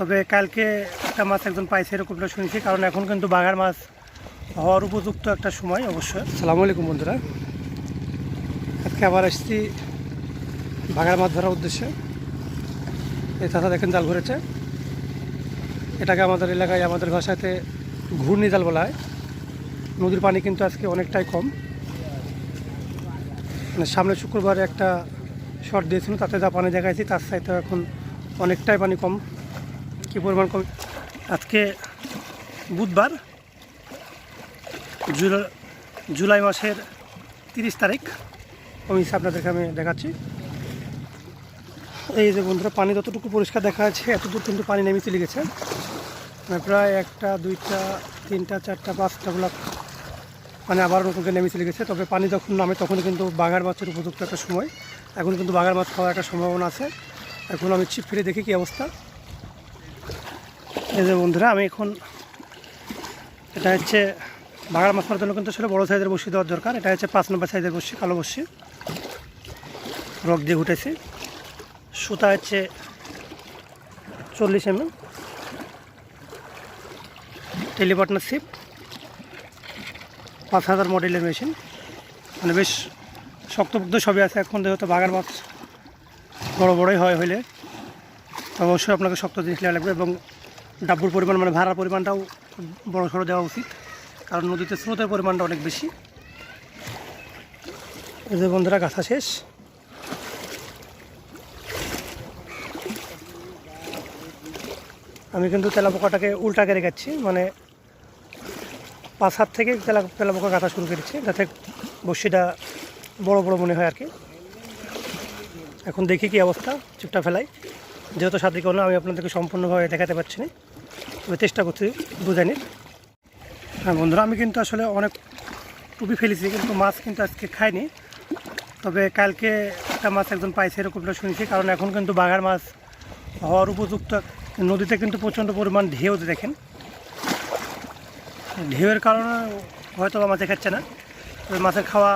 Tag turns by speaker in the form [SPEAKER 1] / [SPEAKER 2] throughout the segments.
[SPEAKER 1] তবে কালকে একটা মাছ একজন পাইছে, এরকমটা শুনেছি। কারণ এখন কিন্তু বাঘার মাছ হওয়ার উপযুক্ত একটা সময় অবশ্যই। সালামু আলাইকুম বন্ধুরা। আজকে আবার এসেছি বাঘার মাছ ধরার উদ্দেশ্যে। এই চাষা দেখেন জাল ঘুরেছে এটাকে আমাদের এলাকায়, আমাদের ভাষাতে ঘূর্ণি জাল বলা হয়। নদীর পানি কিন্তু আজকে অনেকটাই কম। মানে সামনে শুক্রবারে একটা শর্ট দিয়েছিল, তাতে যা পানি দেখাইছি, তার সাইতে এখন অনেকটাই পানি কম। কী পরিমাণ কম? আজকে বুধবার জুলাই মাসের তিরিশ তারিখ। আমি আপনাদেরকে আমি দেখাচ্ছি। এই যে বন্ধুরা, পানি যতটুকু পরিষ্কার দেখা যাচ্ছে, এতদূর কিন্তু পানি নেমে চলে গেছে। মানে প্রায় একটা, দুইটা, তিনটা, চারটা, পাঁচটা ব্লক মানে আবার নতুন করে নেমে চলে গেছে। তবে পানি যখন নামে তখন কিন্তু বাঘার মাছের উপযুক্ত একটা সময়। এখন কিন্তু বাঘার মাছ খাওয়ার একটা সম্ভাবনা আছে। এখন আমি ছিপ ফিরে দেখি কী অবস্থা। এই যে বন্ধুরা, আমি এখন এটা হচ্ছে বাঘার মাছ মারার জন্য কিন্তু আসলে বড়ো সাইজের বসি দেওয়ার দরকার। এটা হচ্ছে পাঁচ নম্বর সাইজের বসি কালো বসি রক দিয়ে উঠেছি সুতা হচ্ছে চল্লিশ এমএম। টেলিপার্টনারশিপ পাঁচ হাজার মডেলের মেশিন। মানে বেশ শক্তপোক্ত সবই আছে। এখন যেহেতু বাগার মাছ বড়ো বড়োই হয় হইলে অবশ্যই আপনাকে শক্ত জিনিস লাগবে এবং ডাব্বুর পরিমাণ মানে ভাড়ার পরিমাণটাও বড় সড়ো দেওয়া উচিত। কারণ নদীতে স্রোতের পরিমাণটা অনেক বেশি। এই বন্ধুরা, গাছা শেষ। আমি কিন্তু তেলাপোকাটাকে উল্টাকে রেখেছি মানে পাঁচ হাত থেকে তেলা, তেলাপোকা গাঁথা শুরু করেছি, যাতে বসিটা বড় বড় মনে হয় আর কি। এখন দেখি কি অবস্থা, চিপটা ফেলাই। যেহেতু সাথে কোনো আমি আপনাদেরকে সম্পূর্ণভাবে দেখাতে পারছি না। তবে চেষ্টা করছি বুঝানির হ্যাঁ বন্ধুরা, আমি কিন্তু আসলে অনেক টুপি ফেলেছি, কিন্তু মাছ কিন্তু আজকে খাইনি। তবে কালকে একটা মাছ একজন পাইছে এরকমটা শুনেছি, কারণ এখন কিন্তু বাঘার মাছ হওয়ার উপযুক্ত নদীতে কিন্তু প্রচণ্ড পরিমাণ ঢেউ দেখেন। ঢেউয়ের কারণে হয়তো বা মাছে খাচ্ছে না, তবে মাছের খাওয়া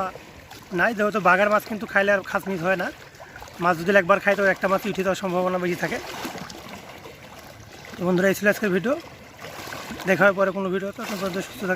[SPEAKER 1] নাই, যেহেতু বাঘার মাছ কিন্তু খাইলে আর খাস মিস হয় না। মাছ যদি একবার খাই তো একটা মাছ উঠে দেওয়ার সম্ভাবনা বেশি থাকে। বন্ধুরা এই ছিল আজকের ভিডিও দেখার পরে কোনো ভিডিও তো। আপনাদের সুস্থ থাকবে